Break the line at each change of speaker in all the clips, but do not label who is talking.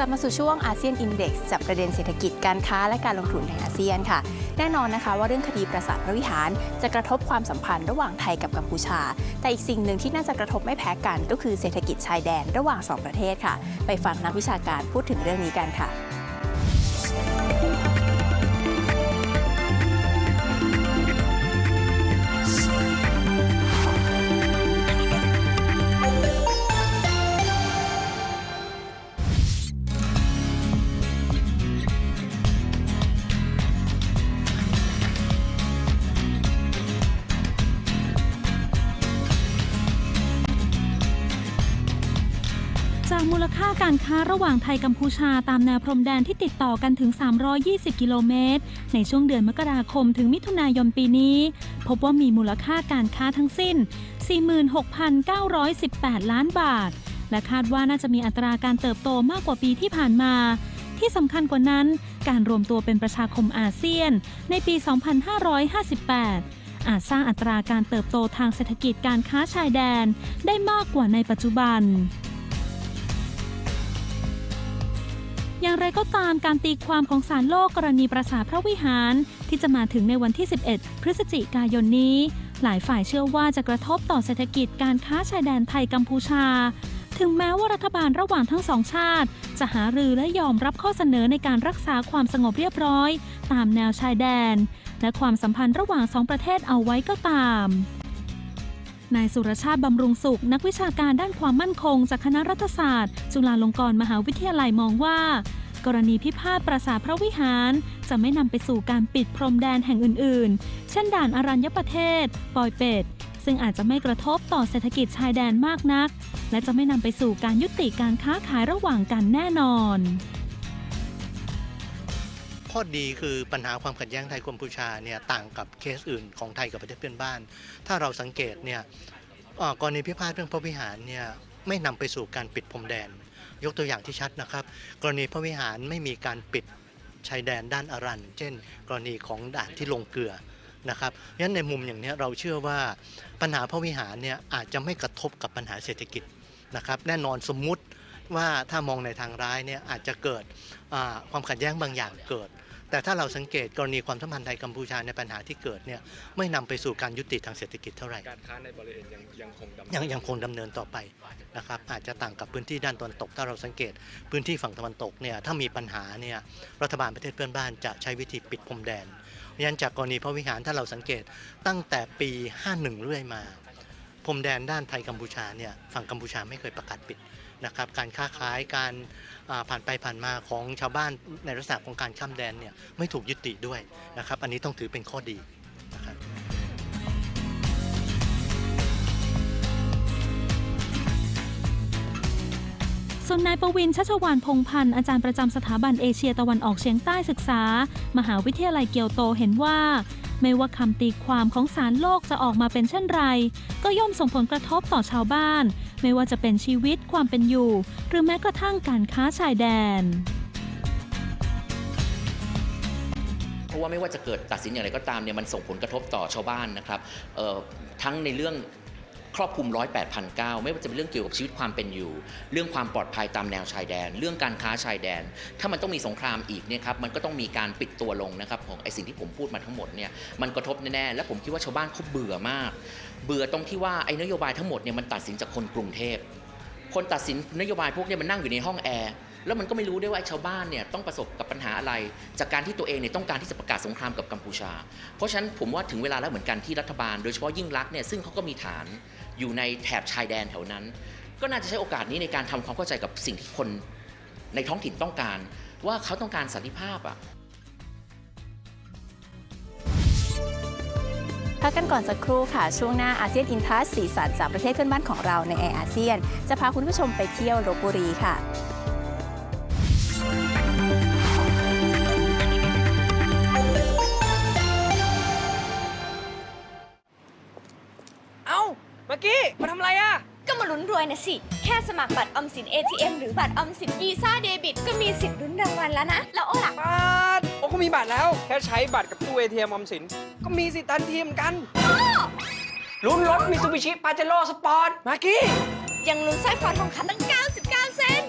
ลับมาสู่ช่วงอาเซียนอินเด็กซ์จับประเด็นเศรษฐกิจการค้าและการลงทุนในอาเซียนค่ะ แน่นอนนะคะว่าเรื่องคดีประสาทพระวิหาร จะกระทบความสัมพันธ์ระหว่างไทยกับกัมพูชา แต่อีกสิ่งหนึ่งที่น่าจะกระทบไม่แพ้กันก็คือเศรษฐกิจชายแดนระหว่างสองประเทศค่ะ ไปฟังนักวิชาการพูดถึงเรื่องนี้กันค่ะ
จากมูลค่าการค้าระหว่างไทยกัมพูชาตามแนวพรมแดนที่ติดต่อกันถึง 320 กิโลเมตร ในช่วงเดือนมกราคมถึงมิถุนายนปีนี้ พบว่ามีมูลค่าการค้าทั้งสิ้น 46,918 ล้านบาท และคาดว่าน่าจะมีอัตราการเติบโตมากกว่าปีที่ผ่านมา ที่สำคัญกว่านั้น การรวมตัวเป็นประชาคมอาเซียน ในปี 2558อาจสร้างอัตราการเติบโตทางเศรษฐกิจการค้าชายแดนได้มากกว่าในปัจจุบัน อย่างไรก็ตามการตีความของศาลโลกกรณีปราสาทพระวิหาร ที่จะมาถึงในวันที่ 11 พฤศจิกายนนี้ หลายฝ่ายเชื่อว่าจะกระทบต่อเศรษฐกิจการค้าชายแดนไทยกัมพูชา ถึงแม้ว่ารัฐบาลระหว่างทั้งสองชาติ จะหารือและยอมรับข้อเสนอในการรักษาความสงบเรียบร้อย ตามแนวชายแดน และความสัมพันธ์ระหว่างสองประเทศเอาไว้ก็ตาม นายสุรชาติบำรุงสุข นักวิชาการด้านความมั่นคง จากคณะรัฐศาสตร์ จุฬาลงกรณ์มหาวิทยาลัยมองว่า กรณีพิพาทปราสาทพระวิหาร จะไม่นำไปสู่การปิดพรมแดนแห่งอื่น ๆ เช่นด่านอารัญญประเทศ ปอยเป็ด ซึ่งอาจจะไม่กระทบต่อเศรษฐกิจชายแดนมากนัก และจะไม่นำไปสู่การยุติการค้าขายระหว่างกันแน่นอน
ข้อดีคือปัญหาความขัดแย้งไทยกัมพูชาเนี่ยต่างกับเคสอื่นของไทยกับประเทศเพื่อนบ้าน ถ้าเราสังเกตเนี่ยก่อกรณีพิพาทเรื่องพระวิหารเนี่ยไม่นำไปสู่การปิดพรมแดน ยกตัวอย่างที่ชัดนะครับ กรณีพระวิหารไม่มีการปิดชายแดนด้านอารัน เช่น กรณีของด่านที่ลงเกลือนะครับงั้นในมุมอย่างนี้เราเชื่อว่าปัญหาพระวิหารเนี่ยอาจจะไม่กระทบกับปัญหาเศรษฐกิจนะครับ แน่นอนสมมุติว่าถ้ามองในทางร้ายเนี่ยอาจจะเกิดความขัดแย้งบางอย่างเกิด แต่ถ้าเราสังเกตกรณีความสัมพันธ์ไทยกัมพูชาในปัญหาที่เกิดเนี่ยไม่นำไปสู่การยุติทางเศรษฐกิจเท่าไหร่
การค้าในบริเวณยังยังคงดำเนิน
ยังยังคงดำเนินต่อไปนะครับอาจจะต่างกับพื้นที่ด้านตะวันตก ถ้าเราสังเกตพื้นที่ฝั่งตะวันตกเนี่ยถ้ามีปัญหาเนี่ยรัฐบาลประเทศเพื่อนบ้านจะใช้วิธีปิดพรมแดนเพราะฉะนั้นจากกรณีพระวิหารถ้าเราสังเกตตั้งแต่ปี 51 เรื่อยมาพรมแดนด้านไทยกัมพูชาเนี่ยฝั่งกัมพูชาไม่เคยประกาศปิด นะครับการค้าขายการผ่านไปผ่านมาของชาวบ้านในลักษณะของการข้ามแดนเนี่ยไม่ถูกยุติด้วยนะครับ อันนี้ต้องถือเป็นข้อดีนะครับ
ส่วนนายประวินชัชวานพงพันธ์อาจารย์ประจำสถาบันเอเชียตะวันออกเฉียงใต้ศึกษา มหาวิทยาลัยเกียวโตเห็นว่า ไม่ว่าคำตีความของสารโลกจะออกมาเป็นเช่นไร ก็ย่อมส่งผลกระทบต่อชาวบ้าน ไม่ว่าจะเป็นชีวิตความเป็นอยู่ หรือแม้กระทั่งการค้าชายแดน
เพราะว่าไม่ว่าจะเกิดตัดสินอย่างไรก็ตามเนี่ยมันส่งผลกระทบต่อชาวบ้านนะครับทั้งในเรื่อง ครอบคลุมร้อยแปดพันเก้าไม่ว่าจะเป็นเรื่องเกี่ยวกับชีวิตความเป็นอยู่ เรื่องความปลอดภัยตามแนวชายแดน เรื่องการค้าชายแดน ถ้ามันต้องมีสงครามอีกเนี่ยครับมันก็ต้องมีการปิดตัวลงนะครับของไอสิ่งที่ผมพูดมาทั้งหมดเนี่ยมันกระทบแน่ๆและผมคิดว่าชาวบ้านเขาเบื่อมาก เบื่อตรงที่ว่าไอ้นโยบายทั้งหมดเนี่ยมันตัดสินจากคนกรุงเทพคนตัดสินนโยบายพวกนี้มันนั่งอยู่ในห้องแอร์ แล้วมันก็ไม่รู้ด้วยว่าไอ้ชาวบ้านเนี่ยต้องประสบกับปัญหาอะไร จากการที่ตัวเองเนี่ยต้องการที่จะประกาศสงครามกับกัมพูชา เพราะฉะนั้นผมว่าถึงเวลาแล้วเหมือนกันที่รัฐบาล โดยเฉพาะยิ่งรักเนี่ยซึ่งเขาก็มีฐานอยู่ในแถบชายแดนแถวนั้น ก็น่าจะใช้โอกาสนี้ในการทำความเข้าใจกับสิ่งที่คนในท้องถิ่นต้องการ ว่าเขาต้องการสันติภาพอะ
พักกันก่อนสักครู่ค่ะ ช่วงหน้าอาเซียนอินทัสสีสันจากประเทศเพื่อนบ้านของเราในแอร์อาเซียน จะพาคุณผู้ชมไปเที่ยวลบบุรีค่ะ
นรวยนะสิ แค่สมัครบัตรออมสิน ATM หรือบัตรออมสินวีซ่าเดบิต ก็มีสิทธิ์ลุ้นรางวัลแล้วนะ แล้วโอ้ล่ะ
บัตรโอ้เขามีบัตรแล้ว แค่ใช้บัตรกับตู้ ATM ออมสิน ก็มีสิทธิ์ทันทีเหมือนกันลุ้นรถมิซูบิชิปาเจโร่สปอร์ตมากกี้
ยังลุ้นสร้อยคอทองคำตั้ง 99เซน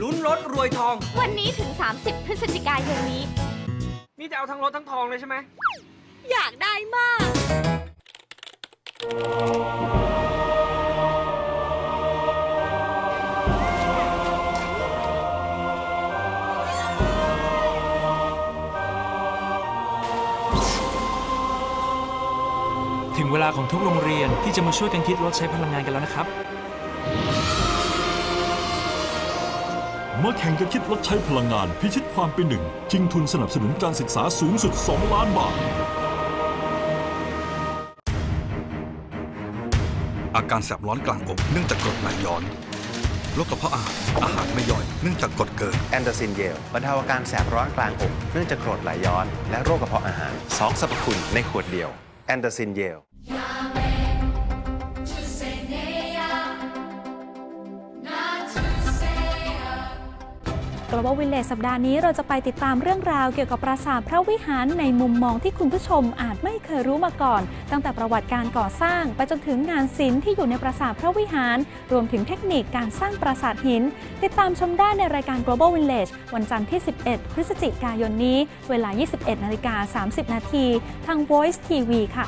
ลุ้นรถรวยทอง
วันนี้ถึง 30 พฤศจิกายนนี้
นี่จะเอาทั้งรถทั้งทองเลยใช่ไหม
อยากได้มาก
ถึงเวลาของทุกโรงเรียนที่จะมาช่วยกันคิดลดใช้พลังงานกันแล้วนะครับ
มาแข่งกันคิดลดใช้พลังงาน พิชิตความเป็นหนึ่งชิงทุนสนับสนุนการศึกษาสูงสุด 2 ล้านบาท
อาการแสบร้อนกลางอกเนื่องจากกรดไหลย้อนโรคกระเพาะอาหารอาหารไม่ย่อย เนื่องจากกรดเกิน
แอนโดซินเยลบรรเทาอาการแสบร้อนกลางอกเนื่องจากกรดไหลย้อน และโรคกระเพาะอาหารสองสรรพคุณในขวดเดียวแอนโดซินเยล
Global Village สัปดาห์นี้เราจะไปติดตามเรื่องราวเกี่ยวกับปราสาทพระวิหารในมุมมองที่คุณผู้ชมอาจไม่เคยรู้มาก่อน ตั้งแต่ประวัติการก่อสร้าง ไปจนถึงงานศิลป์ที่อยู่ในปราสาทพระวิหาร รวมถึงเทคนิคการสร้างปราสาทหิน ติดตามชมได้ในรายการ Global Village วันจันทร์ที่ 11 พฤศจิกายนนี้ เวลา 21นาฬิกา30 นาทีทาง Voice TV ค่ะ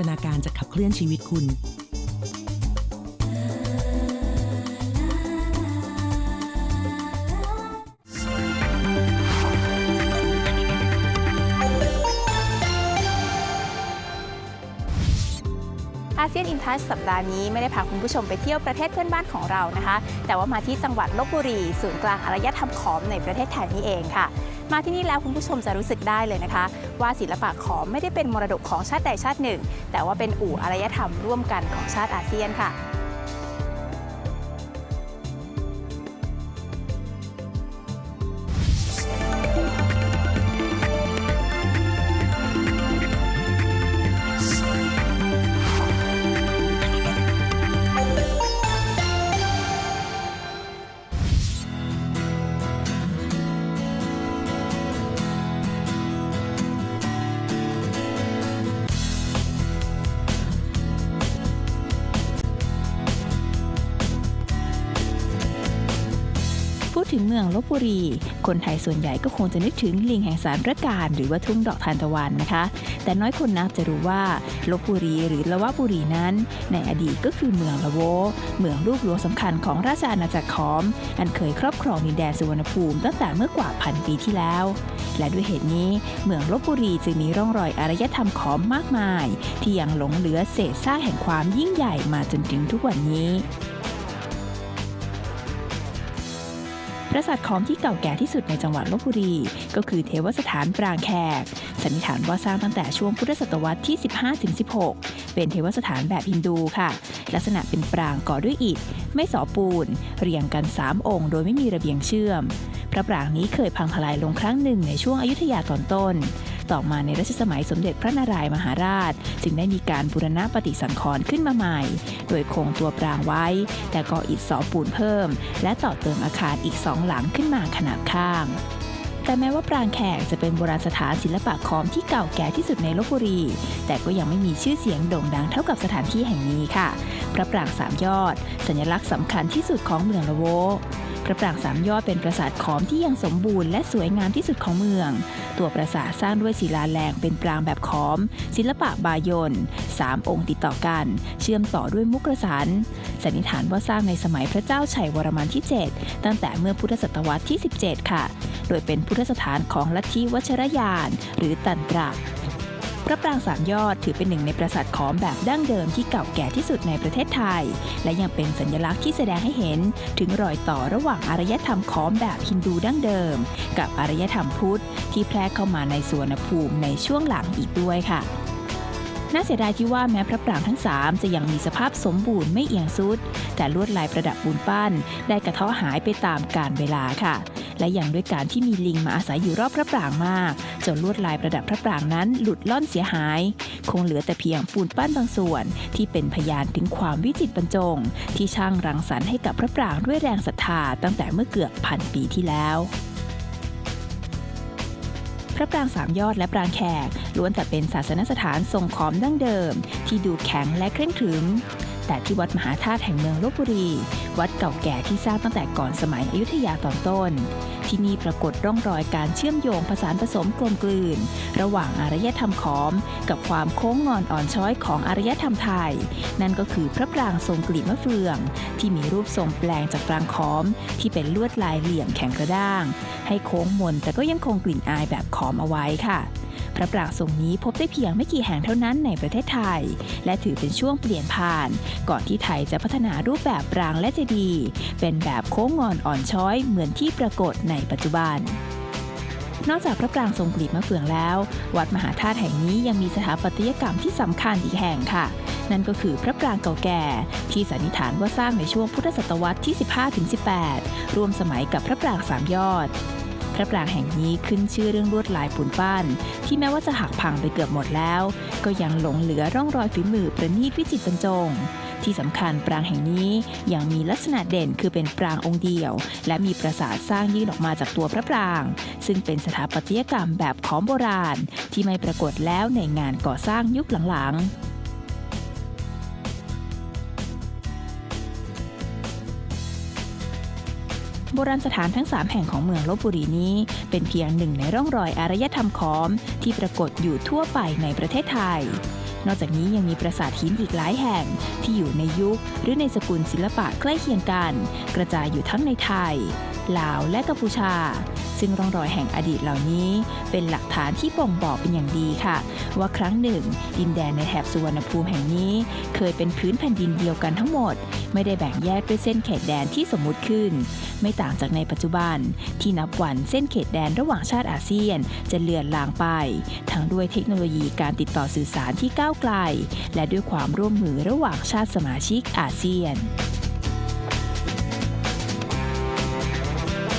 ตนาการจะขับเคลื่อนชีวิตคุณ
อาเซียนอินทัชสัปดาห์นี้ไม่ได้พาคุณผู้ชมไปเที่ยวประเทศเพื่อนบ้านของเรานะคะ แต่ว่ามาที่จังหวัดลบบุรี ศูนย์กลางอารยธรรมขอมในประเทศไทยนี่เองค่ะ มาที่นี่แล้วคุณผู้ชมจะรู้สึกได้เลยนะคะ ว่าศิลปะขอมไม่ได้เป็นมรดกของชาติใดชาติหนึ่ง แต่ว่าเป็นอู่อารยธรรมร่วมกันของชาติอาเซียนค่ะ เมืองลบบุรี คนไทยส่วนใหญ่ก็คงจะนึกถึงลิงแห่งสารพระการ หรือว่าทุ่งดอกทานตะวันนะคะ แต่น้อยคนนักจะรู้ว่าลบบุรีหรือละวะบุรีนั้น ในอดีตก็คือเมืองละโว เมืองลูกหลวงสำคัญของราชอาณาจักรขอม อันเคยครอบครองดินแดนสุวรรณภูมิตั้งแต่เมื่อกว่าพันปีที่แล้ว และด้วยเหตุนี้เมืองลบบุรีจึงมีร่องรอยอารยธรรมขอมมากมาย ที่ยังหลงเหลือเศษซากแห่งความยิ่งใหญ่มาจนถึงทุกวันนี้ ปราสาทขอมที่เก่าแก่ที่สุดในจังหวัดลบบุรี ก็คือเทวสถานปรางแขก สันนิษฐานว่าสร้างตั้งแต่ช่วงพุทธศตวรรษที่ 15-16 เป็นเทวสถานแบบฮินดูค่ะ ลักษณะเป็นปรางก่อด้วยอิฐ ไม่สอปูน เรียงกัน 3 องค์ โดยไม่มีระเบียงเชื่อม พระปรางนี้เคยพังทลายลงครั้งหนึ่งในช่วงอยุธยาตอนต้น ต่อมาในรัชสมัยสมเด็จพระนารายมหาราช จึงได้มีการบูรณะปฏิสังขรณ์ขึ้นมาใหม่ โดยคงตัวปรางไว้ แต่ก่ออิฐสอปูนเพิ่ม และต่อเติมอาคารอีกสองหลังขึ้นมาขนาดข้างแต่แม้ว่าปรางแขกจะเป็นโบราณสถานศิลปะคอมที่เก่าแก่ที่สุดในลบบุรี แต่ก็ยังไม่มีชื่อเสียงโด่งดังเท่ากับสถานที่แห่งนี้ค่ะ พระปรางสามยอด สัญลักษณ์สำคัญที่สุดของเมืองละโว ระปรางสามยอดเป็นปราสาทขอมที่ยังสมบูรณ์และสวยงามที่สุดของเมือง ตัวปราสาทสร้างด้วยศิลาแรงเป็นปรางแบบขอม ศิลปะบายนสามองค์ติดต่อกัน เชื่อมต่อด้วยมุกระสันสันนิษฐานว่าสร้างในสมัยพระเจ้าชัยวรมันที่ 7 ตั้งแต่เมื่อพุทธศตวรรษที่ 17 ค่ะ โดยเป็นพุทธสถานของลัทธิวัชรยาน หรือตันตระ พระปรางสามยอดถือเป็นหนึ่งในปราสาทขอมแบบดั้งเดิมที่เก่าแก่ที่สุดในประเทศไทย และยังเป็นสัญลักษณ์ที่แสดงให้เห็น ถึงรอยต่อระหว่างอารยธรรมขอมแบบฮินดูดั้งเดิม กับอารยธรรมพุทธที่แพร่เข้ามาในสวนภูมิในช่วงหลังอีกด้วยค่ะ น่าเสียดายที่ว่าแม้พระปรางทั้ง 3 จะยังมีสภาพสมบูรณ์ไม่เอียงสุด แต่ลวดลายประดับปูนปั้น ได้กระเทาะหายไปตามกาลเวลาค่ะ และอย่างด้วยการที่มีลิงมาอาศัยอยู่รอบพระปรางมากจนลวดลายประดับพระปรางนั้นหลุดล่อนเสียหาย คงเหลือแต่เพียงปูนปั้นบางส่วน ที่เป็นพยานถึงความวิจิตรบรรจง ที่ช่างรังสรรค์ให้กับพระปรางด้วยแรงศรัทธาตั้งแต่เมื่อเกือบพันปีที่แล้ว ระปรางสามยอดและปรางแขกล้วนแต่เป็นศาสนสถานทรงขอมดั้งเดิม ที่ดูแข็งและเคร่งขรึม แต่ที่วัดมหาธาตุแห่งเมืองลบบุรี วัดเก่าแก่ที่สร้างตั้งแต่ก่อนสมัยอยุธยาตอนต้น ที่นี่ปรากฏร่องรอยการเชื่อมโยงผสานผสมกลมกลืน ระหว่างอารยธรรมขอม กับความโค้งงอนอ่อนช้อยของอารยธรรมไทย นั่นก็คือพระปรางทรงกลีบมะเฟือง ที่มีรูปทรงแปลงจากปรางขอม ที่เป็นลวดลายเหลี่ยมแข็งกระด้าง ให้โค้งมนแต่ก็ยังคงกลิ่นอายแบบขอมเอาไว้ค่ะ พระปรางทรงนี้พบได้เพียงไม่กี่แห่งเท่านั้นในประเทศไทย และถือเป็นช่วงเปลี่ยนผ่าน ก่อนที่ไทยจะพัฒนารูปแบบปรางและเจดีย์เป็นแบบโค้งงอนอ่อนช้อยเหมือนที่ปรากฏในปัจจุบันนอกจากพระปรางทรงกลีบมะเฟืองแล้ว วัดมหาธาตุแห่งนี้ยังมีสถาปัตยกรรมที่สำคัญอีกแห่งค่ะ นั่นก็คือพระปรางเก่าแก่ ที่สันนิษฐานว่าสร้างในช่วงพุทธศตวรรษที่ 15-18 ร่วมสมัยกับพระปรางสามยอด ระปรางแห่งนี้ขึ้นชื่อเรื่องลวดลายปูนปั้น ที่แม้ว่าจะหักพังไปเกือบหมดแล้ว ก็ยังหลงเหลือร่องรอยฝีมือประณีตวิจิตรบรรจง ที่สำคัญปรางแห่งนี้ยังมีลักษณะเด่นคือเป็นปรางองค์เดียว และมีปราสาทสร้างยื่นออกมาจากตัวพระปราง ซึ่งเป็นสถาปัตยกรรมแบบของโบราณ ที่ไม่ปรากฏแล้วในงานก่อสร้างยุคหลังๆ โบราณสถานทั้ง 3 แห่งของเมืองลบบุรีนี้ เป็นเพียงหนึ่งในร่องรอยอารยธรรมขอม ที่ปรากฏอยู่ทั่วไปในประเทศไทย นอกจากนี้ยังมีปราสาทหินอีกหลายแห่ง ที่อยู่ในยุคหรือในสกุลศิลปะใกล้เคียงกัน กระจายอยู่ทั้งในไทย ลาวและกัมพูชา ซึ่งร่องรอยแห่งอดีตเหล่านี้ เป็นหลักฐานที่บ่งบอกเป็นอย่างดีค่ะ ว่าครั้งหนึ่ง ดินแดนในแถบสุวรรณภูมิแห่งนี้ เคยเป็นพื้นแผ่นดินเดียวกันทั้งหมด ไม่ได้แบ่งแยกด้วยเส้นเขตแดนที่สมมุติขึ้น ไม่ต่างจากในปัจจุบัน ที่นับวันเส้นเขตแดนระหว่างชาติอาเซียน จะเลือนลางไป ทั้งด้วยเทคโนโลยีการติดต่อสื่อสารที่ก้าวไกล และด้วยความร่วมมือระหว่างชาติสมาชิกอาเซียน